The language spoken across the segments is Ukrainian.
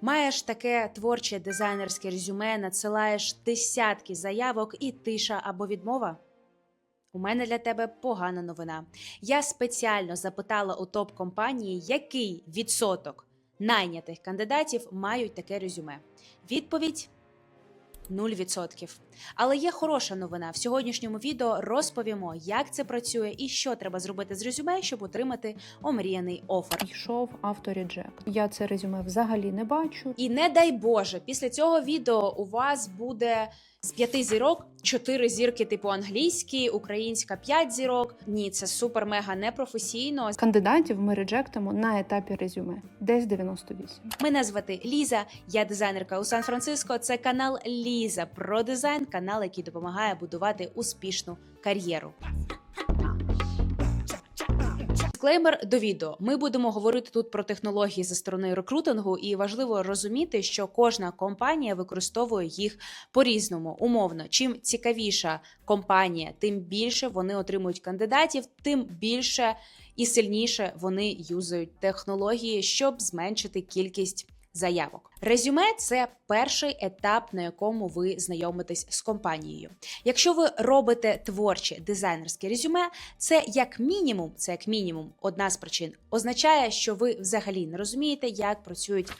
Маєш таке творче дизайнерське резюме, надсилаєш десятки заявок і тиша або відмова? У мене для тебе погана новина. Я спеціально запитала у топ-компанії, який відсоток найнятих кандидатів мають таке резюме. Відповідь 0%. Але є хороша новина. В сьогоднішньому відео розповімо, як це працює і що треба зробити з резюме, щоб отримати омріяний офер. Йшов авторіджект. Я це резюме взагалі не бачу. І не дай Боже, після цього відео у вас буде з п'яти зірок чотири зірки, типу англійські, українська п'ять зірок. Ні, це супер мега непрофесійно. Кандидатів ми реджектимо на етапі резюме, десь 98. Мене звати Ліза, я дизайнерка у Сан-Франциско. Це канал Ліза про дизайн, канал, який допомагає будувати успішну кар'єру. Дисклеймер до відео. Ми будемо говорити тут про технології зі сторони рекрутингу, і важливо розуміти, що кожна компанія використовує їх по-різному. Умовно, чим цікавіша компанія, тим більше вони отримують кандидатів, тим більше і сильніше вони юзають технології, щоб зменшити кількість заявок. Резюме це перший етап, на якому ви знайомитесь з компанією. Якщо ви робите творче дизайнерське резюме, це як мінімум, це як мінімум одна з причин, означає, що ви взагалі не розумієте, як працюють.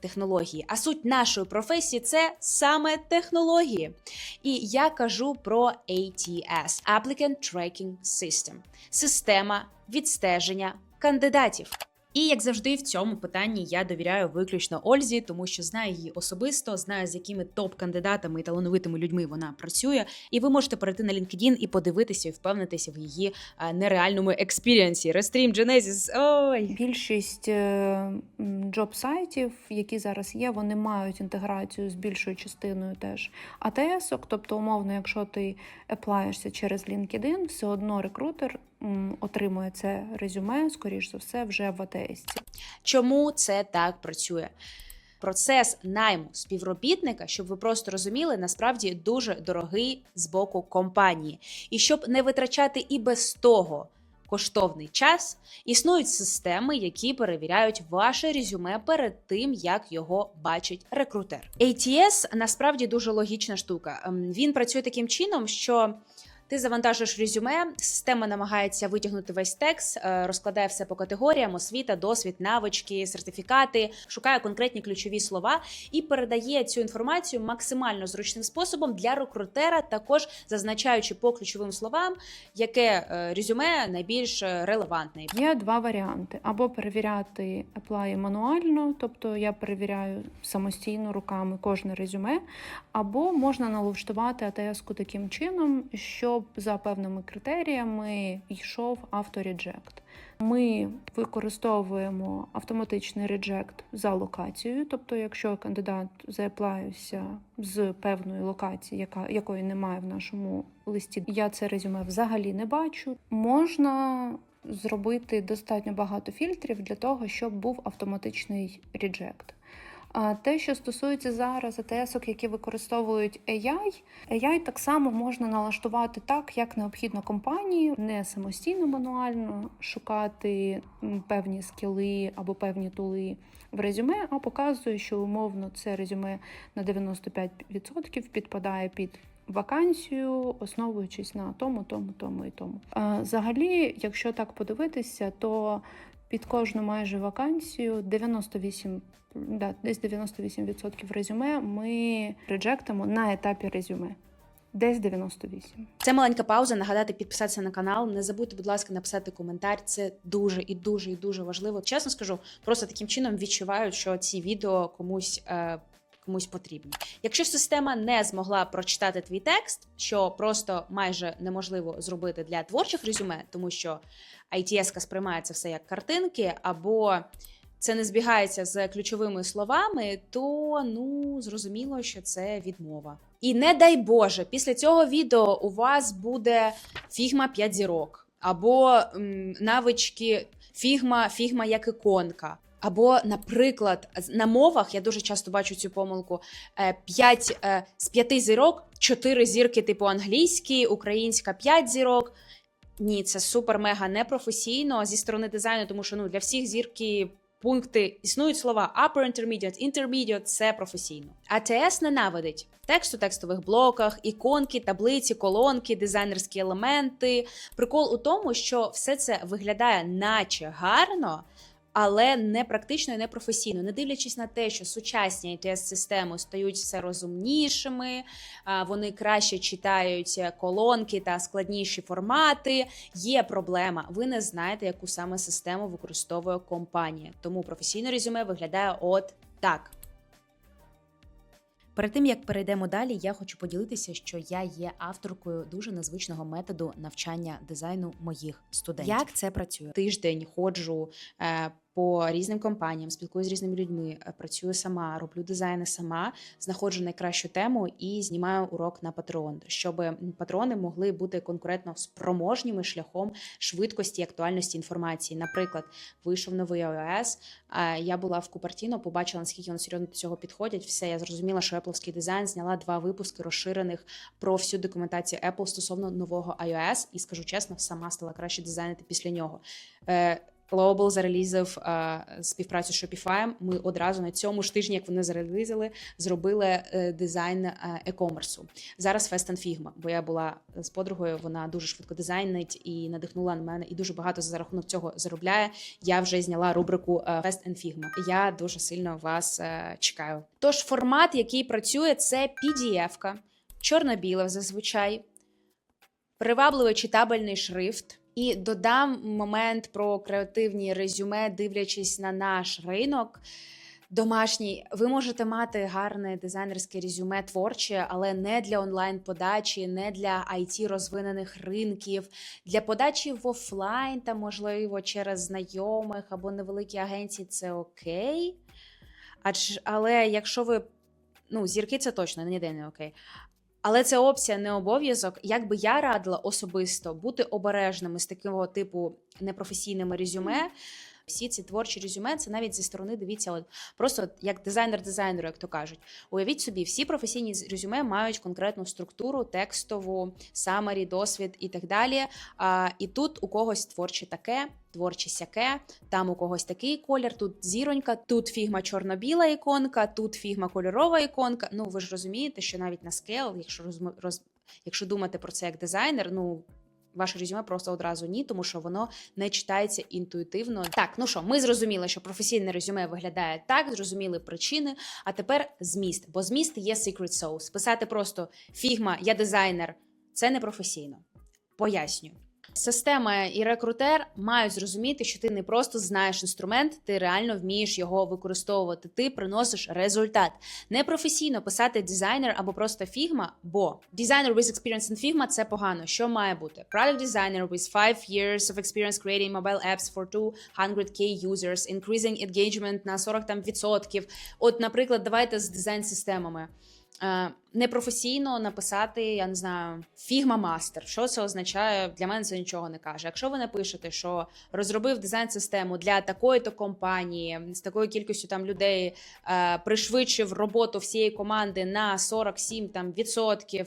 Технології, а суть нашої професії це саме технології. І я кажу про ATS – Applicant Tracking System – система відстеження кандидатів. І як завжди, в цьому питанні я довіряю виключно Ользі, тому що знаю її особисто, знаю з якими топ-кандидатами і талановитими людьми вона працює. І ви можете перейти на LinkedIn і подивитися і впевнитися в її е, нереальному експірієнсі. Restream Genesis, ой! Більшість джоб-сайтів, які зараз є, вони мають інтеграцію з більшою частиною теж АТС, тобто, умовно, якщо ти еплаєшся через LinkedIn, все одно рекрутер отримує це резюме, скоріш за все, вже в АТС. Чому це так працює? Процес найму співробітника, щоб ви просто розуміли, насправді дуже дорогий з боку компанії. І щоб не витрачати і без того коштовний час, існують системи, які перевіряють ваше резюме перед тим, як його бачить рекрутер. ATS насправді дуже логічна штука. Ем, Він працює таким чином, що ти завантажуєш резюме, система намагається витягнути весь текст, е, розкладає все по категоріям: освіта, досвід, навички, сертифікати, шукає конкретні ключові слова і передає цю інформацію максимально зручним способом для рекрутера, також зазначаючи по ключовим словам, яке е, резюме найбільш е, релевантне. Є два варіанти: або перевіряти еплаї мануально, тобто я перевіряю самостійно руками кожне резюме, або можна налаштувати АТС-ку таким чином, щоб за певними критеріями йшов авторіджект. Ми використовуємо автоматичний реджект за локацією, тобто, якщо кандидат заеплаюся з певної локації, яка якої немає в нашому листі, я це резюме взагалі не бачу. Можна зробити достатньо багато фільтрів для того, щоб був автоматичний реджект. А те, що стосується зараз АТС, які використовують AI, AI так само можна налаштувати так, як необхідно компанії, не самостійно мануально шукати певні скіли або певні тули в резюме, а показує, що умовно це резюме на 95% підпадає під вакансію, основуючись на тому, тому, тому і тому. Взагалі, якщо так подивитися, то під кожну майже вакансію 98, да, десь 98% резюме ми реджектимо на етапі резюме. Десь 98. Це маленька пауза. Нагадати підписатися на канал. Не забудьте, будь ласка, написати коментар. Це дуже і дуже і дуже важливо. Чесно скажу, просто таким чином відчуваю, що ці відео комусь. Е, Комусь потрібні. Якщо система не змогла прочитати твій текст, що просто майже неможливо зробити для творчих резюме, тому що ITS сприймає це все як картинки, або це не збігається з ключовими словами, то ну зрозуміло, що це відмова. І не дай Боже, після цього відео у вас буде фігма 5 зірок, або м, навички фігма, фігма як іконка. Або, наприклад, на мовах я дуже часто бачу цю помилку: 5 з 5 зірок, 4 зірки, типу англійські, українська 5 зірок. Ні, це супер мега непрофесійно зі сторони дизайну, тому що ну для всіх зірки пункти існують слова upper intermediate, intermediate – це професійно. АТС ненавидить текст у текстових блоках, іконки, таблиці, колонки, дизайнерські елементи. Прикол у тому, що все це виглядає наче гарно. Але не практично і не професійно, не дивлячись на те, що сучасні its системи стають все розумнішими, вони краще читають е, колонки та складніші формати. Є проблема. Ви не знаєте, яку саме систему використовує компанія. Тому професійне резюме виглядає от так. Перед тим як перейдемо далі, я хочу поділитися, що я є авторкою дуже незвичного методу навчання дизайну моїх студентів. Як це працює? Тиждень ходжу е, по різним компаніям, спілкуюся з різними людьми, е, працюю сама, роблю дизайни сама, знаходжу найкращу тему і знімаю урок на Patreon, щоб патрони могли бути конкурентно спроможніми шляхом швидкості і актуальності інформації. Наприклад, вийшов новий iOS, а я була в Купертіно, побачила, наскільки вони серйозно до цього підходять. Все, я зрозуміла, що Apple'овський дизайн зняла два випуски розширених про всю документацію Apple стосовно нового iOS, і скажу чесно, сама стала краще дизайнити після нього. Global зарелізив е, співпрацю з Shopify. Ми одразу на цьому ж тижні, як вони зарелізили, зробили е, дизайн е, e-commerce. Зараз Fast and Figma, бо я була з подругою, вона дуже швидко дизайнить і надихнула на мене, і дуже багато за рахунок цього заробляє. Я вже зняла рубрику е, Fast and Figma. Я дуже сильно вас чекаю. Тож формат, який працює, це PDF-ка, чорно-біле зазвичай, привабливий читабельний шрифт. І додам момент про креативні резюме, дивлячись на наш ринок. Домашній, ви можете мати гарне дизайнерське резюме творче, але не для онлайн-подачі, не для it розвинених ринків, для подачі в офлайн та, можливо, через знайомих або невеликі агенції це окей. Але якщо ви ну, зірки це точно ніде не окей. Але це опція, не обов'язок. Як би я радила особисто бути обережними з такого типу непрофесійними резюме. Всі ці творчі резюме, це навіть зі сторони дивіться, от просто як дизайнер дизайнеру, як то кажуть. Уявіть собі, всі професійні резюме мають конкретну структуру, текстову, самарі, досвід і так далі. А, і тут у когось творче таке, творче сяке, там у когось такий колір, тут зіронька, тут фігма чорно-біла іконка, тут фігма кольорова іконка. Ну ви ж розумієте, що навіть на скейл, якщо роз... якщо думати про це як дизайнер, ну. Ваше резюме просто одразу ні, тому що воно не читається інтуїтивно. Так, ну що, ми зрозуміли, що професійне резюме виглядає так, зрозуміли причини. А тепер зміст, бо зміст є secret sauce. Писати просто фігма, я дизайнер це не професійно. Поясню. Система і рекрутер мають зрозуміти, що ти не просто знаєш інструмент, ти реально вмієш його використовувати. Ти приносиш результат. Не професійно писати дизайнер або просто фігма, бо дизайнер with experience in Figma – це погано. Що має бути? Product designer with 5 years of experience creating mobile apps for 200k users, increasing engagement на 40 там відсотків. От, наприклад, давайте з дизайн-системами. Е, непрофесійно написати, я не знаю, Figma Master. Що це означає? Для мене це нічого не каже. Якщо ви напишете, що розробив дизайн-систему для такої-то компанії з такою кількістю там людей, е, пришвидшив роботу всієї команди на 47 там відсотків.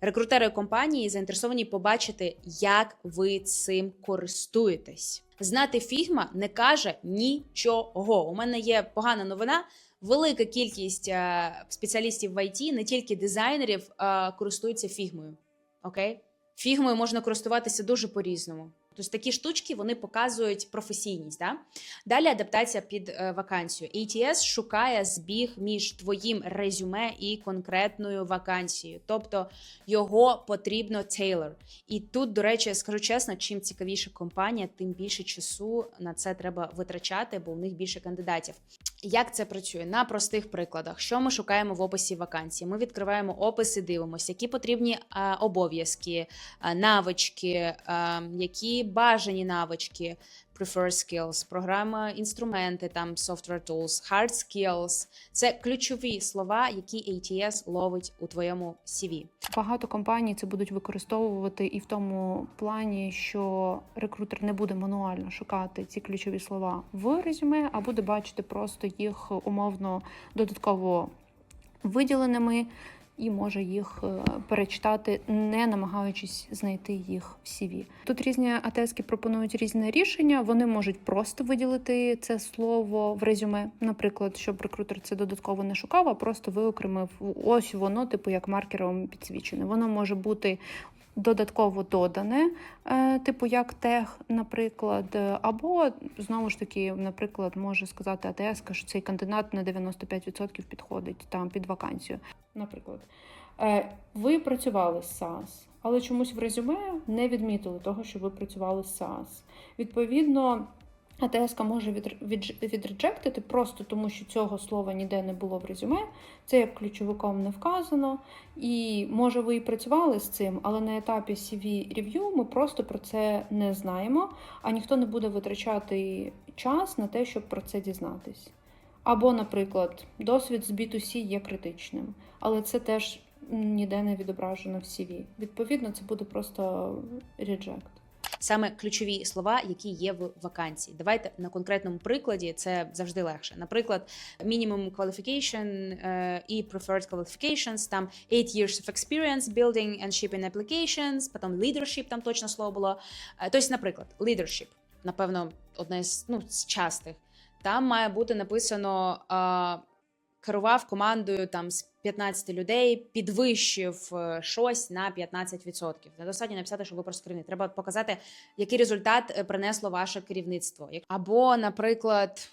Рекрутери компанії заінтересовані побачити, як ви цим користуєтесь. Знати фігма не каже нічого. У мене є погана новина. Велика кількість е, спеціалістів в ІТ, не тільки дизайнерів, е, користуються фігмою. Окей? Фігмою можна користуватися дуже по-різному. Тобто такі штучки вони показують професійність. Да? Далі адаптація під е, вакансію. ATS шукає збіг між твоїм резюме і конкретною вакансією. Тобто його потрібно тейлор. І тут, до речі, скажу чесно, чим цікавіша компанія, тим більше часу на це треба витрачати, бо у них більше кандидатів. Як це працює? На простих прикладах. Що ми шукаємо в описі вакансії? Ми відкриваємо опис і дивимося, які потрібні а, обов'язки, а, навички, а, які бажані навички, prefer skills, програма, інструменти, там software tools, hard skills. Це ключові слова, які ATS ловить у твоєму CV. Багато компаній це будуть використовувати і в тому плані, що рекрутер не буде мануально шукати ці ключові слова в резюме, а буде бачити просто їх умовно додатково виділеними. І може їх е, перечитати, не намагаючись знайти їх в CV. Тут різні АТСки пропонують різне рішення. Вони можуть просто виділити це слово в резюме, наприклад, щоб рекрутер це додатково не шукав, а просто виокремив ось воно, типу як маркером підсвічене. Воно може бути додатково додане, е, типу як тег, наприклад, або знову ж таки, наприклад, може сказати АТС, що цей кандидат на 95% підходить там під вакансію. Наприклад, Е, ви працювали з SaaS, але чомусь в резюме не відмітили того, що ви працювали з SaaS. Відповідно. АТС може від, від, відреджектити просто тому, що цього слова ніде не було в резюме. Це як ключовиком не вказано. І може ви і працювали з цим, але на етапі CV рев'ю ми просто про це не знаємо, а ніхто не буде витрачати час на те, щоб про це дізнатись. Або, наприклад, досвід з B2C є критичним, але це теж ніде не відображено в CV. Відповідно, це буде просто реджект. саме ключові слова, які є в вакансії. Давайте на конкретному прикладі це завжди легше. Наприклад, qualification е, і preferred qualifications, там 8 years of experience building and shipping applications, потім leadership, там точно слово було. Е, Тобто, наприклад, leadership, напевно, одне з ну з частих. Там має бути написано. Керував командою там з 15 людей, підвищив е, щось на 15%. Недостатньо написати, що ви просто керівник. Треба показати, який результат е, принесло ваше керівництво. Або, наприклад,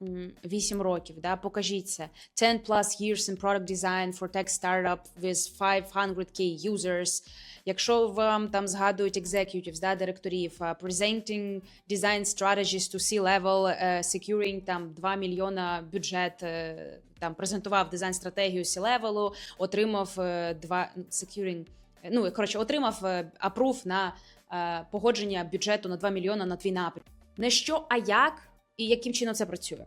8 років. Да? Покажіть це. 10 plus years in product design for tech startup with 500k users. Якщо вам там згадують executives, да, директорів, е, presenting design strategies to C-level, е, securing там 2 мільйона бюджет, е, там презентував дизайн стратегію C-level, отримав е, 2 securing, ну, коротше, отримав е, approve на е, погодження бюджету на 2 мільйона на твій напрям. Не що, а як і яким чином це працює.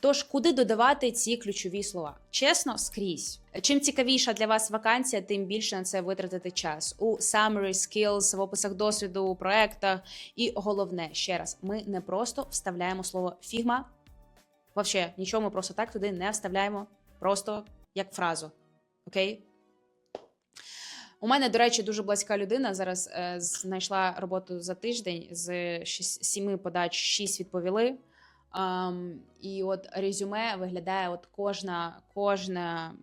Тож, куди додавати ці ключові слова? Чесно, скрізь. Чим цікавіша для вас вакансія, тим більше на це витратити час у summary, skills, в описах досвіду, у проектах. І головне, ще раз, ми не просто вставляємо слово фігма. Вообще, нічого ми просто так туди не вставляємо, просто як фразу. Окей? У мене, до речі, дуже близька людина. Зараз е, знайшла роботу за тиждень з шість- сіми подач, шість відповіли. Um, і от резюме виглядає: от кожна, кожна,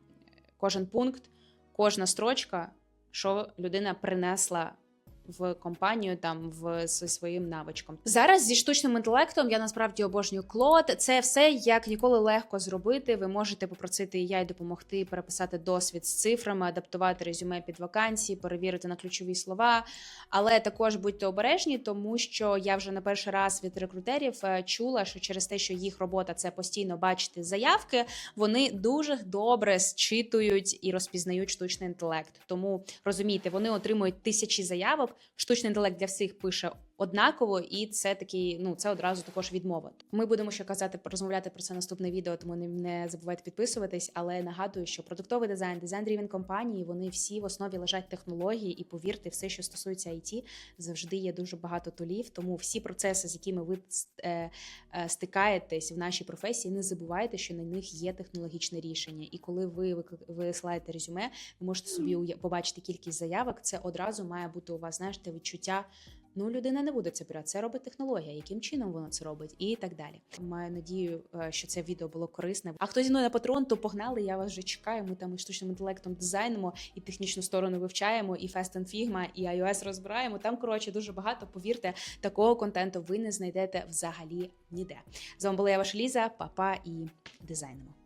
кожен пункт, кожна строчка, що людина принесла в компанію там в зі своїм навичком. Зараз зі штучним інтелектом я насправді обожнюю клод. Це все як ніколи легко зробити. Ви можете попросити я й допомогти переписати досвід з цифрами, адаптувати резюме під вакансії, перевірити на ключові слова. Але також будьте обережні, тому що я вже не перший раз від рекрутерів е, чула, що через те, що їх робота це постійно бачити заявки, вони дуже добре зчитують і розпізнають штучний інтелект. Тому розумійте, вони отримують тисячі заявок. Штучний інтелект для всіх пише однаково, і це такий, ну це одразу також відмова. Ми будемо ще казати розмовляти про це наступне відео, тому не, не забувайте підписуватись. Але нагадую, що продуктовий дизайн, дизайн рівень компанії, вони всі в основі лежать технології, і повірте, все, що стосується IT, завжди є дуже багато тулів. Тому всі процеси, з якими ви е, е, стикаєтесь в нашій професії, не забувайте, що на них є технологічне рішення. І коли ви висилаєте резюме, ви можете собі побачити кількість заявок. Це одразу має бути у вас, знаєте, відчуття. Ну, людина не буде це брати. Це робить технологія, яким чином вона це робить, і так далі. Маю надію, е, що це відео було корисне. А хто зі мною на патрон, то погнали. Я вас вже чекаю. Ми там і штучним інтелектом дизайнимо, і технічну сторону вивчаємо, і Fast and Figma, і iOS розбираємо. Там коротше дуже багато. Повірте, такого контенту ви не знайдете взагалі ніде. З вами була я ваша Ліза, папа і дизайнимо.